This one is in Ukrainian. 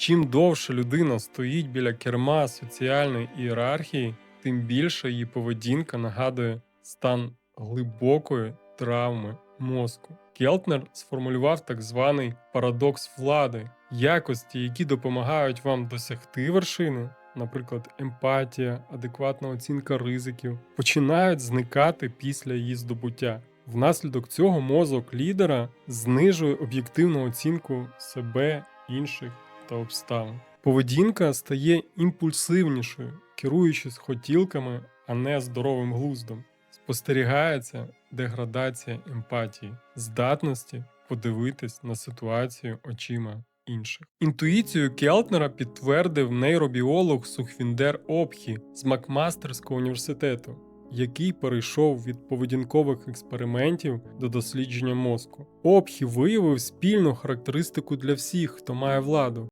Чим довше людина стоїть біля керма соціальної ієрархії, тим більше її поведінка нагадує стан глибокої травми мозку. Келтнер сформулював так званий парадокс влади, якості, які допомагають вам досягти вершини, наприклад, емпатія, адекватна оцінка ризиків, починають зникати після її здобуття. Внаслідок цього мозок лідера знижує об'єктивну оцінку себе, інших та обставин. Поведінка стає імпульсивнішою, керуючись хотілками, а не здоровим глуздом. Спостерігається деградація емпатії, здатності подивитись на ситуацію очима інших. Інтуїцію Келтнера підтвердив нейробіолог Сухвіндер Обхі з Макмастерського університету, який перейшов від поведінкових експериментів до дослідження мозку. Обхі виявив спільну характеристику для всіх, хто має владу